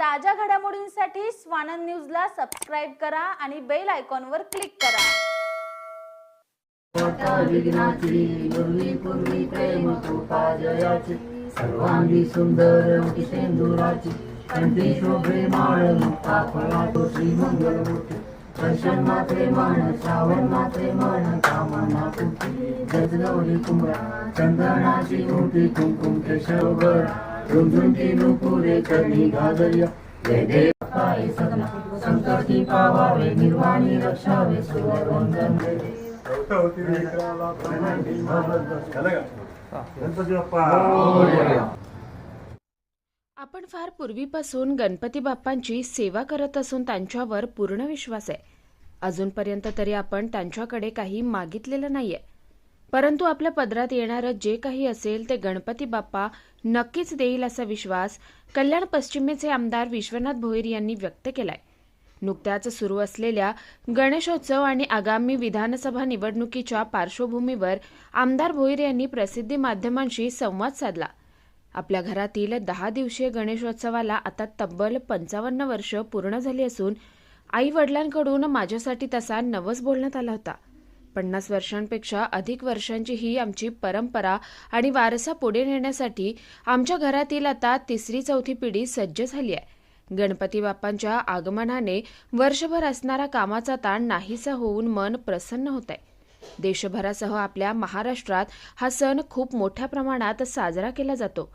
ताज्या घडामोडींसाठी स्वानंद न्यूजला सबस्क्राईब करा आणि बेल आयकॉनवर क्लिक करा. विघ्नाची सर्वांगी सुंदर सेंदुराची. कंठी शोभे माळ मुक्ता फळा तो श्रीमंगल मूर्ती. दर्शन मात्रे मान श्रावण मात्रे मान कामना पूर्ती गजलवली कुंभा चंदनाची मोठी कुंकुम केशवभर झुंझुंटी नुपुरे करणी घागर्य जय देव पाय सगळा संकटी पावावे निर्वाणी रक्षावे सुरवंदन आपण फार पूर्वीपासून गणपती बाप्पांची सेवा करत असून त्यांच्यावर पूर्ण विश्वास आहे. अजूनपर्यंत तरी आपण त्यांच्याकडे काही मागितलेलं नाहीये. परंतु आपल्या पदरात येणारं जे काही असेल ते गणपती बाप्पा नक्कीच देईल असा विश्वास कल्याण पश्चिमेचे आमदार विश्वनाथ भोईर यांनी व्यक्त केलाय. नुकत्याच सुरू असलेल्या गणेशोत्सव आणि आगामी विधानसभा निवडणुकीच्या पार्श्वभूमीवर आमदार भोईर यांनी प्रसिद्धी माध्यमांशी संवाद साधला. आपल्या घरातील दहा दिवसीय गणेशोत्सवाला आता तब्बल पंचावन्न वर्ष पूर्ण झाली असून आई वडिलांकडून माझ्यासाठी तसा नवस बोलण्यात आला होता. पन्नास वर्षांपेक्षा अधिक वर्षांची ही आमची परंपरा आणि वारसा पुढे नेण्यासाठी आमच्या घरातील आता तिसरी चौथी पिढी सज्ज झाली आहे. गणपती बाप्पांच्या आगमनाने वर्षभर असणारा कामाचा ताण नाहीसा होऊन मन प्रसन्न होत आहे. देशभरासह आपल्या महाराष्ट्रात हा सण खूप मोठ्या प्रमाणात साजरा केला जातो.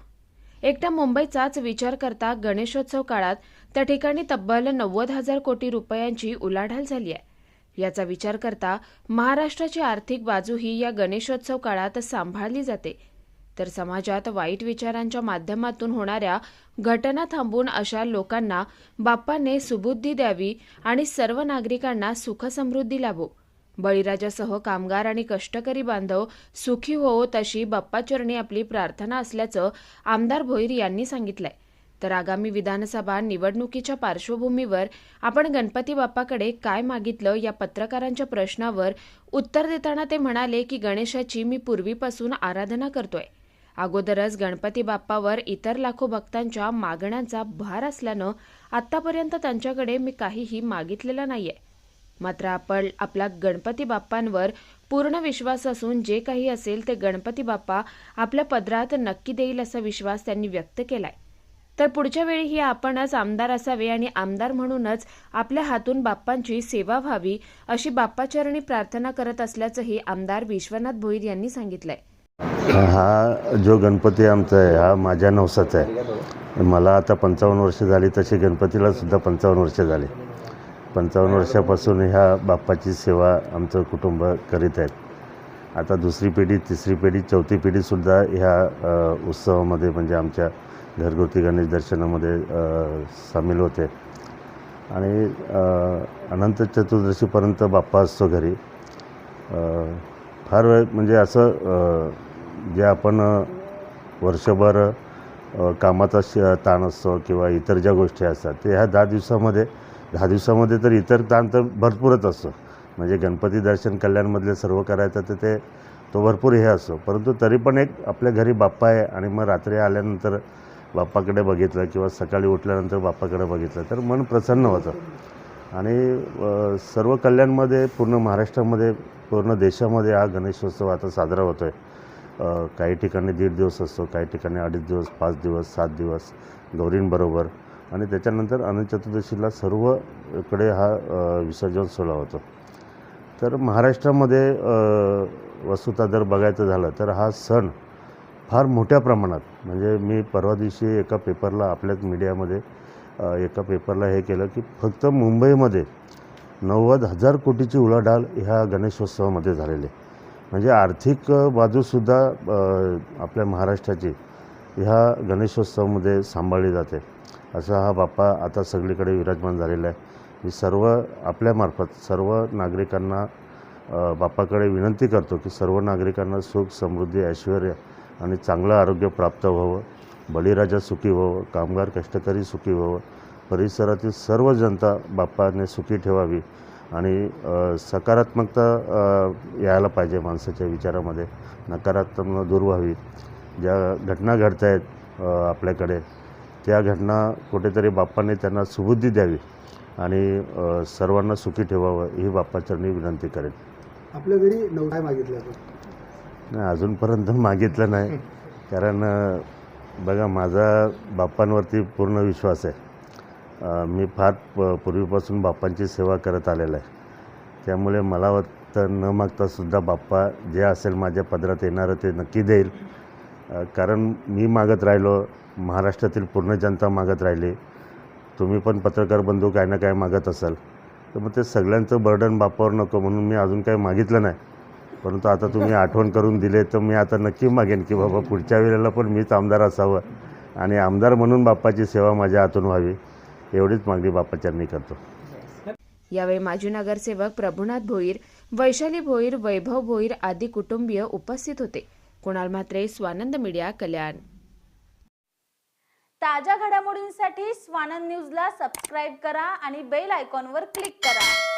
एकट्या मुंबईचाच विचार करता गणेशोत्सव काळात त्या ठिकाणी तब्बल नव्वद हजार कोटी रुपयांची उलाढाल झाली आहे. याचा विचार करता महाराष्ट्राची आर्थिक बाजूही या गणेशोत्सव काळात सांभाळली जाते. तर समाजात वाईट विचारांच्या माध्यमातून होणाऱ्या घटना थांबवून अशा लोकांना बाप्पाने सुबुद्धी द्यावी आणि सर्व नागरिकांना सुखसमृद्धी लाभो. बळीराजासह कामगार आणि कष्टकरी बांधव सुखी होवो तशी बाप्पाचरणी आपली प्रार्थना असल्याचं आमदार भोईर यांनी सांगितलंय. तर आगामी विधानसभा निवडणुकीच्या पार्श्वभूमीवर आपण गणपती बाप्पाकडे काय मागितलं या पत्रकारांच्या प्रश्नावर उत्तर देताना ते म्हणाले की गणेशाची मी पूर्वीपासून आराधना करतोय. अगोदरच गणपती बाप्पावर इतर लाखो भक्तांच्या मागण्यांचा भार असल्यानं आतापर्यंत त्यांच्याकडे मी काहीही मागितलेलं नाहीये. मात्र आपण आपला गणपती बाप्पांवर पूर्ण विश्वास असून जे काही असेल ते गणपती बाप्पा आपल्या पदरात नक्की देईल असा विश्वास त्यांनी व्यक्त केलाय. तर पुढच्या वेळीही आपणच आमदार असावे आणि आमदार म्हणूनच आपल्या हातून बाप्पांची सेवा व्हावी अशी बाप्पाचरणी प्रार्थना करत असल्याचंही आमदार विश्वनाथ भोईर यांनी सांगितलंय. हा जो गणपती आमचा आहे हा माझ्या नवसाचा आहे. मला आता पंचावन्न वर्ष झाली तशी गणपतीला सुद्धा पंचावन्न वर्ष झाली. पंचावन्न वर्षापासून ह्या बाप्पाची सेवा आमचं कुटुंब करीत आहेत. आता दुसरी पिढी तिसरी पिढी चौथी पिढीसुद्धा ह्या उत्सवामध्ये म्हणजे आमच्या घरगुती गणेश दर्शनामध्ये सामील होते. आणि अनंत चतुर्दशीपर्यंत बाप्पा असतो घरी. फार वेळ म्हणजे असं जे आपण वर्षभर कामाचा श ताण असतो किंवा इतर ज्या गोष्टी असतात ते ह्या दहा दिवसामध्ये दहा दिवसामध्ये तर इतर ताण तर भरपूरच असतो. म्हणजे गणपती दर्शन कल्याणमधले सर्व करायचं तर ते तो भरपूर हे असतो परंतु तरी पण एक आपल्या घरी बाप्पा आहे आणि मग रात्री आल्यानंतर बाप्पाकडे बघितलं किंवा सकाळी उठल्यानंतर बाप्पाकडे बघितलं तर मन प्रसन्न होतं. आणि सर्व कल्याणमध्ये पूर्ण महाराष्ट्रामध्ये पूर्ण देशामध्ये हा गणेशोत्सव आता साजरा होतो आहे काही ठिकाणी दीड दिवस असतो काही ठिकाणी अडीच दिवस पाच दिवस सात दिवस गौरींबरोबर आणि त्याच्यानंतर अनंत चतुर्दशीला सर्वकडे हा विसर्जन सोहळा होतो. तर महाराष्ट्रामध्ये वस्तुता जर बघायचं झालं तर हा सण फार मोठ्या प्रमाणात म्हणजे मी परवा दिवशी एका पेपरला आपल्याच मीडियामध्ये एका पेपरला हे केलं की फक्त मुंबईमध्ये नव्वद हजार कोटीची उलाढाल ह्या गणेशोत्सवामध्ये झालेली आहे. म्हणजे आर्थिक बाजूसुद्धा आपल्या महाराष्ट्राची ह्या गणेशोत्सवामध्ये सांभाळली जाते. असा हा बाप्पा आता सगळीकडे विराजमान झालेला आहे. मी सर्व आपल्यामार्फत सर्व नागरिकांना बाप्पाकडे विनंती करतो की सर्व नागरिकांना सुख समृद्धी ऐश्वर आणि चांगलं आरोग्य प्राप्त व्हावं बळीराजा सुखी व्हावं कामगार कष्टकरी सुखी व्हावं परिसरातील सर्व जनता बाप्पाने सुखी ठेवावी आणि सकारात्मकता यायला पाहिजे माणसाच्या विचारामध्ये. नकारात्मक दूर व्हावी. ज्या घटना घडत आहेत आपल्याकडे त्या घटना कुठेतरी बाप्पाने त्यांना सुबुद्धी द्यावी आणि सर्वांना सुखी ठेवावं ही बाप्पाचरणी विनंती करेन. आपल्या घरी नवसाय मागितलं नाही अजूनपर्यंत मागितलं नाही. कारण बघा माझा बाप्पांवरती पूर्ण विश्वास आहे. मी फार प पूर्वीपासून बाप्पांची सेवा करत आलेला आहे. त्यामुळे मला वाटतं न मागतासुद्धा बाप्पा जे असेल माझ्या पदरात येणारं ते नक्की देईल. कारण मी मागत राहिलो महाराष्ट्रातील पूर्ण जनता मागत राहिली. तुम्ही पण पत्रकार बंधू काय ना काय मागत असाल. तर मग ते सगळ्यांचं बर्डन बापावर नको म्हणून मी अजून काही मागितलं नाही. परंतु आता तुम्ही आठवण करून दिले तर मी आता नक्की मागेन की बाबा पुढच्या वेळेला पण मीच आमदार असावं. आणि आमदार म्हणून बाप्पाची सेवा माझ्या हातून व्हावी एवढीच मागणी बाप्पाच्यांनी करतो. यावेळी माजी नगरसेवक प्रभुनाथ भोईर वैशाली भोईर वैभव भोईर आदी कुटुंबीय उपस्थित होते. कुणाल म्हात्रे स्वानंद मीडिया कल्याण. ताज्या घडामोडींसाठी स्वानंद न्यूजला सबस्क्राईब करा आणि बेल आयकॉनवर क्लिक करा.